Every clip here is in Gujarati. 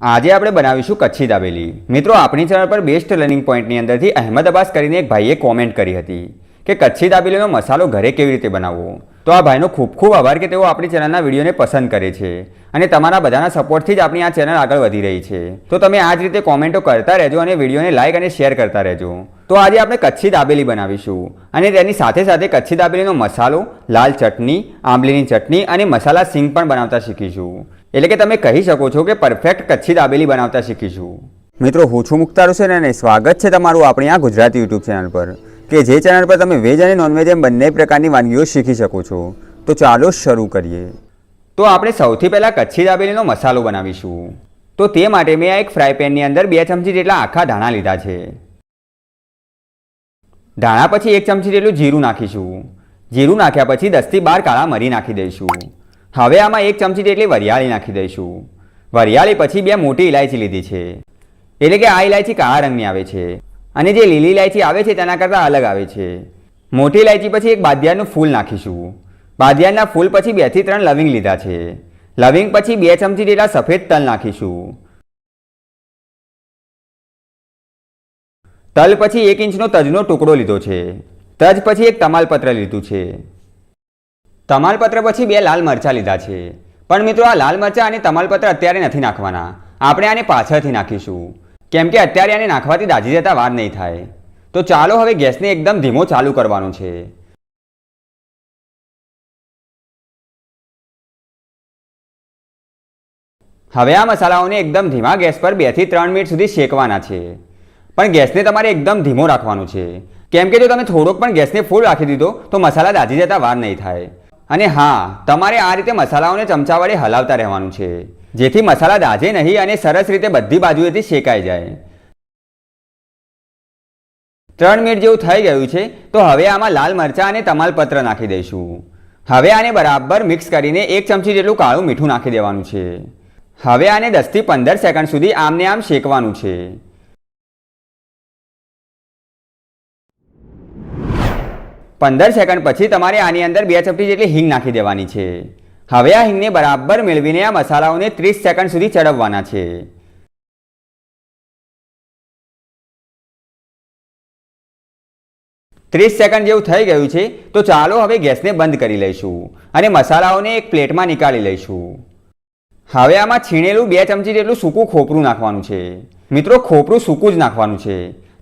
આજે આપણે બનાવીશું કચ્છી દાબેલી. મિત્રો આપણી ચેનલ પર બેસ્ટ લર્નિંગ પોઈન્ટની અંદરથી અહેમદ કરીને એક ભાઈએ કોમેન્ટ કરી હતી કે કચ્છી દાબેલીનો મસાલો ઘરે કેવી રીતે બનાવવો? તો આ ભાઈનો ખૂબ ખૂબ આભાર કે તેઓ આપણી ચેનલના વિડીયોને પસંદ કરે છે અને તમારા બધાના સપોર્ટથી જ આપણી આ ચેનલ આગળ વધી રહી છે. તો તમે આ જ રીતે કોમેન્ટો કરતા રહેજો અને વિડીયોને લાઇક અને શેર કરતા રહેજો. તો આજે આપણે કચ્છી દાબેલી બનાવીશું અને તેની સાથે સાથે કચ્છી દાબેલીનો મસાલો, લાલ ચટણી, આંબલીની ચટણી અને મસાલા સિંગ પણ બનાવતા શીખીશું. એટલે કે તમે કહી શકો છો કે પરફેક્ટ કચ્છી દાબેલી બનાવતા શીખીશું. મિત્રો, હું છું મુખ્તાર હુસેન અને સ્વાગત છે તમારું આપણી આ ગુજરાતી યુટ્યુબ ચેનલ પર. કે જે ચેનલ પર તમે વેજ અને નોનવેજ એમ બંને પ્રકારની વાનગીઓ શીખી શકો છો. તો ચાલો શરૂ કરીએ. તો આપણે સૌથી પહેલાં કચ્છી દાબેલીનો મસાલો બનાવીશું. તો તે માટે મેં આ એક ફ્રાય પેનની અંદર બે ચમચી જેટલા આખા ધાણા લીધા છે. ધાણા પછી એક ચમચી જેટલું જીરું નાખીશું. જીરું નાખ્યા પછી દસથી બાર કાળા મરી નાખી દઈશું. હવે આમાં એક ચમચી જેટલી વરિયાળી નાખી દઈશું. વરિયાળી પછી બે મોટી ઇલાયચી લીધી છે. એટલે કે આ ઇલાયચી કાળા રંગની આવે છે. અને જે લીલી ઇલાયચી આવે છે તેના કરતાં અલગ આવે છે. મોટી ઇલાયચી પછી એક બાદિયાનું ફૂલ નાખીશું. બાદિયાના ફૂલ પછી બેથી ત્રણ લવિંગ લીધા છે. લવિંગ પછી બે ચમચી જેટલા સફેદ તલ નાખીશું. તલ પછી એક ઇંચનો તજનો ટુકડો લીધો છે. તજ પછી એક તમાલપત્ર લીધું છે. તમાલપત્ર પછી બે લાલ મરચાં લીધા છે. પણ મિત્રો, આ લાલ મરચાં અને તમાલપત્ર અત્યારે નથી નાખવાના. આપણે આને પાછળથી નાખીશું. કેમ કે અત્યારે આને નાખવાથી દાજી જતા વાર નહીં થાય. તો ચાલો હવે ગેસને એકદમ ધીમો ચાલુ કરવાનો છે. હવે આ મસાલાઓને એકદમ ધીમા ગેસ પર બેથી ત્રણ મિનિટ સુધી શેકવાના છે. પણ ગેસને તમારે એકદમ ધીમો રાખવાનો છે. કેમ કે જો તમે થોડોક પણ ગેસને ફૂલ રાખી દીધો, તો મસાલા દાજી જતા વાર નહીં થાય. અને હા, તમારે આ રીતે મસાલાઓને ચમચા વડે હલાવતા રહેવાનું છે. જેથી મસાલા દાજે નહીં અને સરસ રીતે બધી બાજુએથી શેકાઈ જાય. ત્રણ મિનિટ જેવું થઈ ગયું છે, તો હવે આમાં લાલ મરચાં અને તમાલપત્ર નાખી દઈશું. હવે આને બરાબર મિક્સ કરીને એક ચમચી જેટલું કાળું મીઠું નાખી દેવાનું છે. હવે આને દસથી પંદર સેકન્ડ સુધી આમને આમ શેકવાનું છે. પંદર સેકન્ડ પછી તમારે આની અંદર બે ચમચી જેટલી હિંગ નાખી દેવાની છે. હવે આ હિંગને બરાબર મેળવીને આ મસાલાઓને ત્રીસ સેકન્ડ સુધી ચડવવાના છે. ત્રીસ સેકન્ડ જેવું થઈ ગયું છે, તો ચાલો હવે ગેસને બંધ કરી લઈશું અને મસાલાઓને એક પ્લેટમાં નીકાળી લઈશું. હવે આમાં છીણેલું બે ચમચી જેટલું સૂકું ખોપરું નાખવાનું છે. મિત્રો, ખોપરું સૂકું જ નાખવાનું છે.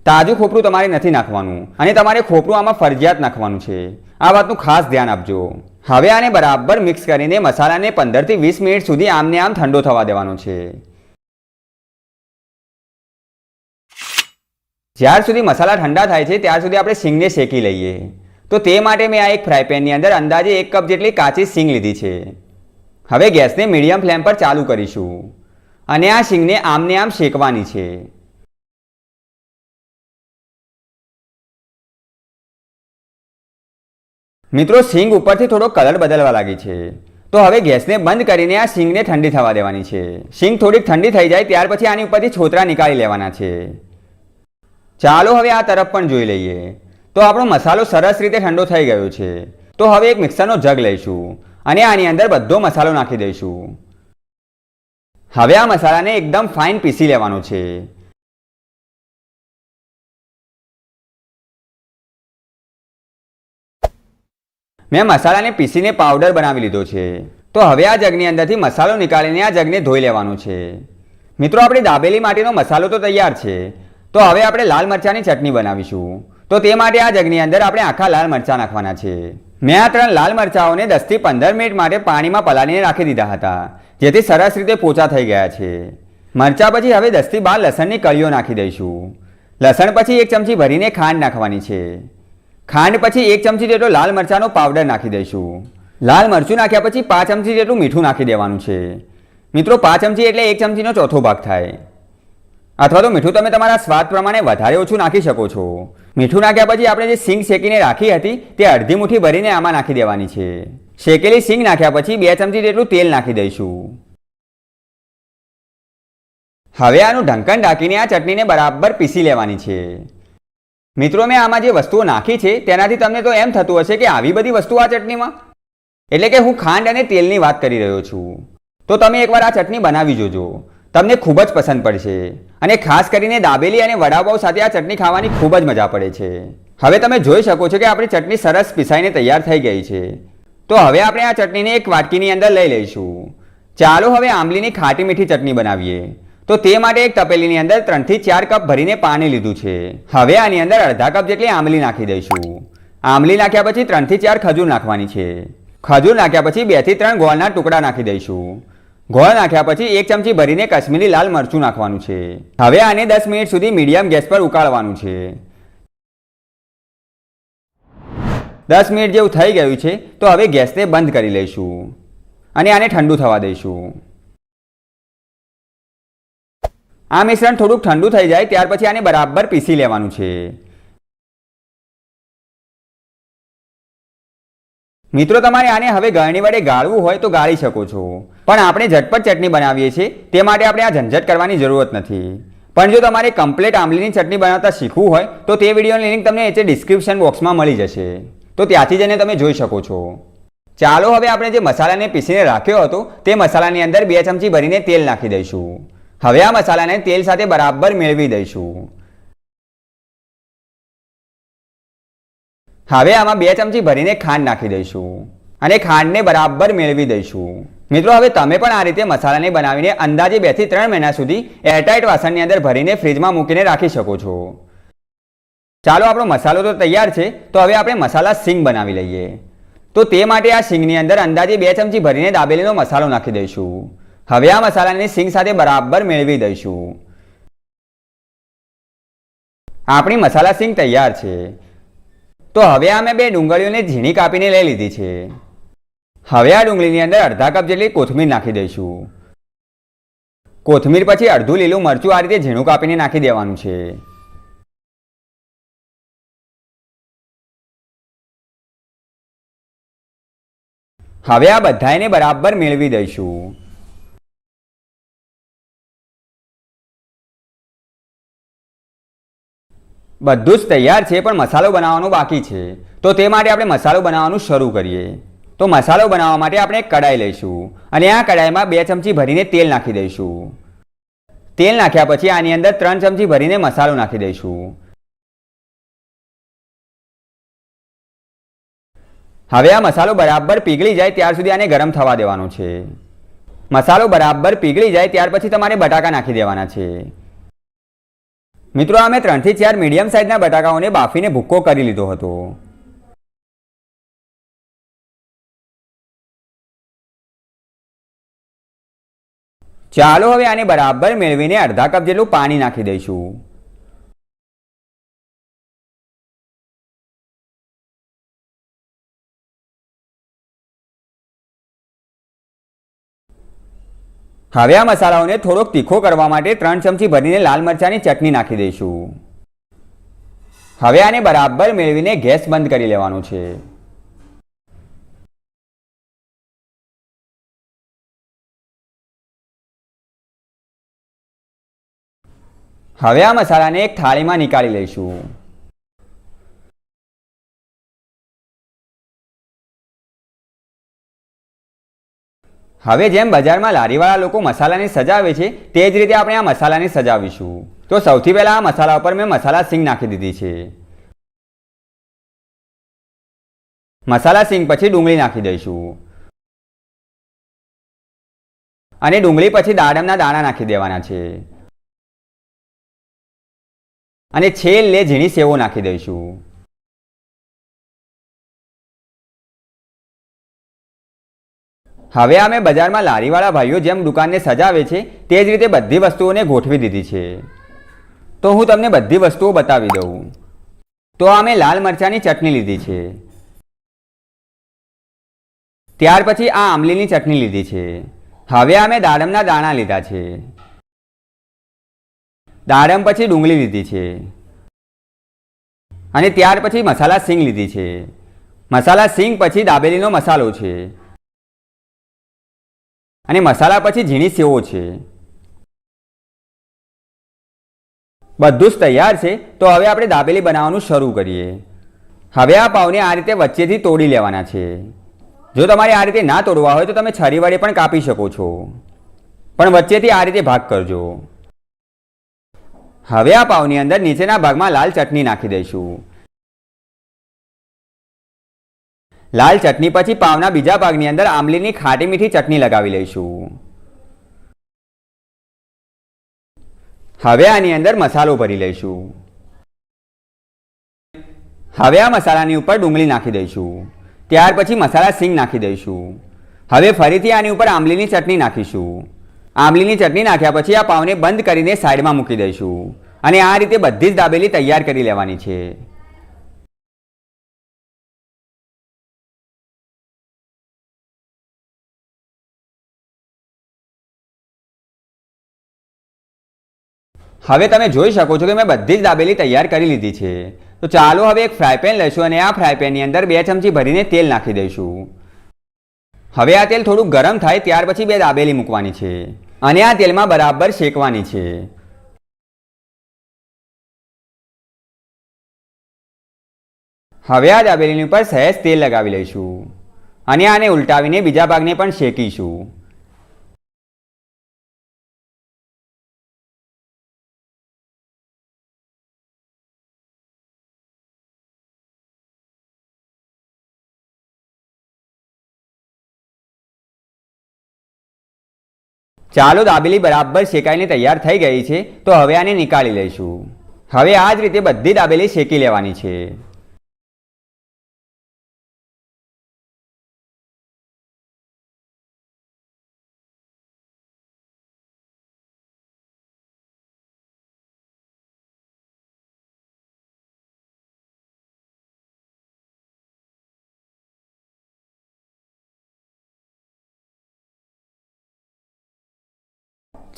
તાજું ખોપરું તમારે નથી નાખવાનું અને તમારે ખોપરું આમાં ફરજિયાત નાખવાનું છે. આ વાતનું ખાસ ધ્યાન આપજો. હવે આને બરાબર મિક્સ કરીને મસાલાને પંદરથી વીસ મિનિટ સુધી આમને આમ ઠંડો થવા દેવાનો છે. જ્યાર સુધી મસાલા ઠંડા થાય છે, ત્યાર સુધી આપણે સિંગને શેકી લઈએ. તો તે માટે મેં આ એક ફ્રાયપેનની અંદર અંદાજે એક કપ જેટલી કાચી સિંગ લીધી છે. હવે ગેસને મીડિયમ ફ્લેમ પર ચાલુ કરીશું. અને આ સિંગને આમને આમ શેકવાની છે. મિત્રો, સિંગ ઉપરથી થોડો કલર બદલવા લાગી છે. તો હવે ગેસને બંધ કરીને આ સિંગને ઠંડી થવા દેવાની છે. સિંગ થોડીક ઠંડી થઈ જાય, ત્યાર પછી આની ઉપરથી છોતરા નીકાળી લેવાના છે. ચાલો હવે આ તરફ પણ જોઈ લઈએ. તો આપણો મસાલો સરસ રીતે ઠંડો થઈ ગયો છે. તો હવે એક મિક્સરનો જગ લઈશું અને આની અંદર બધો મસાલો નાખી દઈશું. હવે આ મસાલાને એકદમ ફાઇન પીસી લેવાનો છે. મેં મસાલાને પીસીને પાવડર બનાવી લીધો છે. તો હવે આ જગની અંદરથી મસાલો નીકાળીને આ જગને ધોઈ લેવાનો છે. મિત્રો, આપણે દાબેલી માટેનો મસાલો તો તૈયાર છે. તો હવે આપણે લાલ મરચાંની ચટણી બનાવીશું. તો તે માટે આ જગની અંદર આપણે આખા લાલ મરચાં નાખવાના છે. મેં આ ત્રણ લાલ મરચાઓને દસથી પંદર મિનિટ માટે પાણીમાં પલાળીને રાખી દીધા હતા, જેથી સરસ રીતે પોચા થઈ ગયા છે. મરચાં પછી હવે દસથી બાર લસણની કળીઓ નાખી દઈશું. લસણ પછી એક ચમચી ભરીને ખાંડ નાખવાની છે. ખાંડ પછી એક ચમચી જેટલો લાલ મરચાંનો પાવડર નાખી દઈશું. લાલ મરચું નાખ્યા પછી પાંચ ચમચી જેટલું મીઠું નાખી દેવાનું છે. મિત્રો, પાંચ ચમચી એટલે એક ચમચીનો ચોથો ભાગ થાય. અથવા તો મીઠું તમે તમારા સ્વાદ પ્રમાણે વધારે ઓછું નાખી શકો છો. મીઠું નાખ્યા પછી આપણે જે સિંગ શેકીને રાખી હતી, તે અડધી મુઠ્ઠી ભરીને આમાં નાખી દેવાની છે. શેકેલી સિંગ નાખ્યા પછી બે ચમચી જેટલું તેલ નાખી દઈશું. હવે આનું ઢંકણ ઢાંકીને આ ચટણીને બરાબર પીસી લેવાની છે. મિત્રો, મેં આમાં જે વસ્તુઓ નાખી છે, તેનાથી તમને તો એમ થતું હશે કે આવી બધી વસ્તુઓ આ ચટણીમાં? એટલે કે હું ખાંડ અને તેલની વાત કરી રહ્યો છું. તો તમે એકવાર આ ચટણી બનાવી જોજો. તમને ખૂબ જ પસંદ પડશે. અને ખાસ કરીને દાબેલી અને વડાપાઉં સાથે આ ચટણી ખાવાની ખૂબ જ મજા પડે છે. હવે તમે જોઈ શકો છો કે આપણી ચટણી સરસ પીસાઈને તૈયાર થઈ ગઈ છે. તો હવે આપણે આ ચટણીને એક વાટકીની અંદર લઈ લઈશું. ચાલો હવે આંબલીની ખાટી મીઠી ચટણી બનાવીએ. તો તે માટે એક તપેલીની અંદર ત્રણથી ચાર કપ ભરીને પાણી લીધું છે. હવે આની અંદર અડધા કપ જેટલી આંબલી નાખી દઈશું. આંબલી નાખ્યા પછી ત્રણથી ચાર ખજૂર નાખવાની છે. ખજૂર નાખ્યા પછી બેથી ત્રણ ગોળના ટુકડા નાખી દઈશું. ગોળ નાખ્યા પછી એક ચમચી ભરીને કાશ્મીરી લાલ મરચું નાખવાનું છે. હવે આને દસ મિનિટ સુધી મીડિયમ ગેસ પર ઉકાળવાનું છે. દસ મિનિટ જેવું થઈ ગયું છે, તો હવે ગેસને બંધ કરી લઈશું. અને આને ઠંડુ થવા દઈશું. આ મિશ્રણ થોડુંક ઠંડુ થઈ જાય, ત્યાર પછી આને બરાબર પીસી લેવાનું છે. મિત્રો, તમારે આને હવે ગળણી વડે ગાળવું હોય તો ગાળી શકો છો. પણ આપણે ઝટપટ ચટણી બનાવીએ છીએ, તે માટે આપણે આ ઝંઝટ કરવાની જરૂરત નથી. પણ જો તમારે કમ્પ્લેટ આંબલીની ચટણી બનાવતા શીખવું હોય, તો તે વિડીયોની લિંક તમને નીચે ડિસ્ક્રિપ્શન બોક્સમાં મળી જશે. તો ત્યાંથી જઈને તમે જોઈ શકો છો. ચાલો, હવે આપણે જે મસાલાને પીસીને રાખ્યો હતો, તે મસાલાની અંદર બે ચમચી ભરીને તેલ નાખી દઈશું. હવે આ મસાલાને તેલ સાથે બરાબર મેળવી દઈશું. હવે આમાં બે ચમચી ભરીને ખાંડ નાખી દઈશું અને ખાંડને બરાબર મેળવી દઈશું. મિત્રો, હવે તમે પણ આ રીતે મસાલાને બનાવીને અંદાજે બેથી ત્રણ મહિના સુધી એરટાઇટ વાસણની અંદર ભરીને ફ્રીજમાં મૂકીને રાખી શકો છો. ચાલો, આપણો મસાલો તો તૈયાર છે, તો હવે આપણે મસાલા સિંગ બનાવી લઈએ. તો તે માટે આ સિંગની અંદર અંદાજે બે ચમચી ભરીને દાબેલીનો મસાલો નાખી દઈશું. હવે આ મસાલાને સિંગ સાથે બરાબર મેળવી દઈશું. આપણી મસાલા સિંગ તૈયાર છે. તો હવે આ મેં બે ડુંગળીઓને ઝીણી કાપીને લઈ લીધી છે. હવે આ ડુંગળીની અંદર અડધા કપ જેટલી કોથમીર નાખી દઈશું. કોથમીર પછી અડધું લીલું મરચું આ રીતે ઝીણું કાપીને નાખી દેવાનું છે. હવે આ બધાને બરાબર મેળવી દઈશું. બધું જ તૈયાર છે, પણ મસાલો બનાવવાનો બાકી છે. તો તે માટે આપણે મસાલો બનાવવાનું શરૂ કરીએ. તો મસાલો બનાવવા માટે આપણે એક કડાઈ લઈશું અને આ કડાઈમાં બે ચમચી ભરીને તેલ નાખી દઈશું. તેલ નાખ્યા પછી આની અંદર ત્રણ ચમચી ભરીને મસાલો નાખી દઈશું. હવે આ મસાલો બરાબર પીગળી જાય ત્યાર સુધી આને ગરમ થવા દેવાનો છે. મસાલો બરાબર પીગળી જાય ત્યાર પછી તમારે બટાકા નાખી દેવાના છે. મિત્રો અમે ત્રણથી ચાર મીડિયમ સાઇઝના બટાકાઓને બાફીને ભૂક્કો કરી લીધો હતો. ચાલો હવે આને બરાબર મેળવીને અડધા કપ જેટલું પાણી નાખી દઈશું. હવે આ મસાલાઓને થોડોક તીખો કરવા માટે ત્રણ ચમચી ભરીને લાલ મરચાંની ચટણી નાખી દઈશું. હવે આને બરાબર મેળવીને ગેસ બંધ કરી લેવાનું છે. હવે આ મસાલાને એક થાળીમાં નીકાળી લઈશું. હવે જેમ બજારમાં લારીવાળા લોકો મસાલાને સજાવે છે, તે જ રીતે આપણે આ મસાલાને સજાવીશું તો સૌથી પહેલા આ મસાલા ઉપર મેં મસાલા સિંગ નાખી દીધી છે. મસાલા સિંગ પછી ડુંગળી નાખી દઈશું. અને ડુંગળી પછી દાડમના દાણા નાખી દેવાના છે. અને છેલ્લે ઝીણી સેવો નાખી દઈશું. હવે અમે બજારમાં લારીવાળા ભાઈઓ જેમ દુકાનને સજાવે છે, તે જ રીતે બધી વસ્તુઓને ગોઠવી દીધી છે. તો હું તમને બધી વસ્તુઓ બતાવી દઉં. તો અમે લાલ મરચાંની ચટણી લીધી છે. ત્યાર પછી આ આંબલીની ચટણી લીધી છે. હવે અમે દાડમના દાણા લીધા છે. દાડમ પછી ડુંગળી લીધી છે. અને ત્યાર પછી મસાલા સિંગ લીધી છે. મસાલા સિંગ પછી દાબેલીનો મસાલો છે. અને મસાલા પછી ઝીણી સેવો છે. બધું જ તૈયાર છે, તો હવે આપણે દાબેલી બનાવવાનું શરૂ કરીએ. હવે આ પાવને આ રીતે વચ્ચેથી તોડી લેવાના છે. જો તમારે આ રીતે ના તોડવા હોય તો તમે છરી વડે પણ કાપી શકો છો. પણ વચ્ચેથી આ રીતે ભાગ કરજો. હવે આ પાવની અંદર નીચેના ભાગમાં લાલ ચટણી નાખી દઈશું. લાલ ચટણી પછી પાવના બીજા ભાગની અંદર આંબલીની ખાટી મીઠી ચટણી લગાવી લઈશું. હવે આની અંદર મસાલો ભરી લઈશું. હવે આ મસાલાની ઉપર ડુંગળી નાખી દઈશું. ત્યાર પછી મસાલા સિંગ નાખી દઈશું. હવે ફરીથી આની ઉપર આંબલીની ચટણી નાખીશું. આંબલીની ચટણી નાખ્યા પછી આ પાવને બંધ કરીને સાઈડમાં મૂકી દઈશું. અને આ રીતે બધી જ દાબેલી તૈયાર કરી લેવાની છે. હવે તમે જોઈ શકો છો કે મેં બધી જ દાબેલી તૈયાર કરી લીધી છે. તો ચાલો હવે એક ફ્રાય પેન લઈશું અને આ ફ્રાય પેનની અંદર બે ચમચી ભરીને તેલ નાખી દઈશું. હવે આ તેલ થોડું ગરમ થાય ત્યાર પછી બે દાબેલી મૂકવાની છે અને આ તેલમાં બરાબર શેકવાની છે. હવે આ દાબેલીની ઉપર સહેજ તેલ લગાવી લઈશું અને આને ઉલટાવીને બીજા ભાગને પણ શેકીશું. ચાલો દાબેલી બરાબર શેકાઈને તૈયાર થઈ ગઈ છે, તો હવે આને નીકાળી લઈશું. હવે આ જ રીતે બધી દાબેલી શેકી લેવાની છે.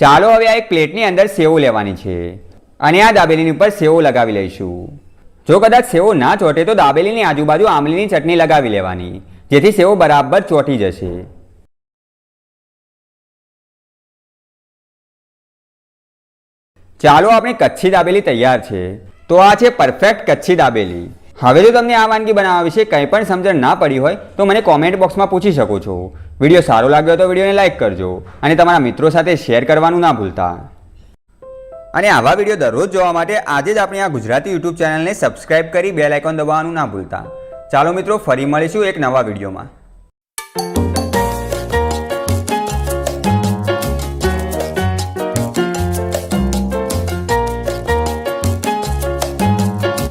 ચાલો હવે આ એક પ્લેટની અંદર સેવો લેવાની છે. અને આ દાબેલીની ઉપર સેવો લગાવી લઈશું. જો કદાચ સેવો ના ચોટે તો દાબેલીની આજુબાજુ આંબલીની ચટણી લગાવી લેવાની, જેથી સેવો બરાબર ચોટી જશે. ચાલો આપણી કચ્છી દાબેલી તૈયાર છે. તો આ છે પરફેક્ટ કચ્છી દાબેલી. હવે જો તમને આ વાનગી બનાવવા વિશે કંઈ પણ સમજણ ના પડી હોય, તો મને કોમેન્ટ બોક્સમાં પૂછી શકો છો. વીડિયો સારો લાગ્યો તો વિડીયોને લાઇક કરજો અને તમારા મિત્રો સાથે શેર કરવાનું ના ભૂલતા. અને આવા વીડિયો દરરોજ જોવા માટે આજે જ આપણી આ ગુજરાતી યુટ્યુબ ચેનલને સબસ્ક્રાઇબ કરી બેલ આઇકોન દબાવવાનું ના ભૂલતા. ચાલો મિત્રો, ફરી મળીશું એક નવા વિડીયોમાં.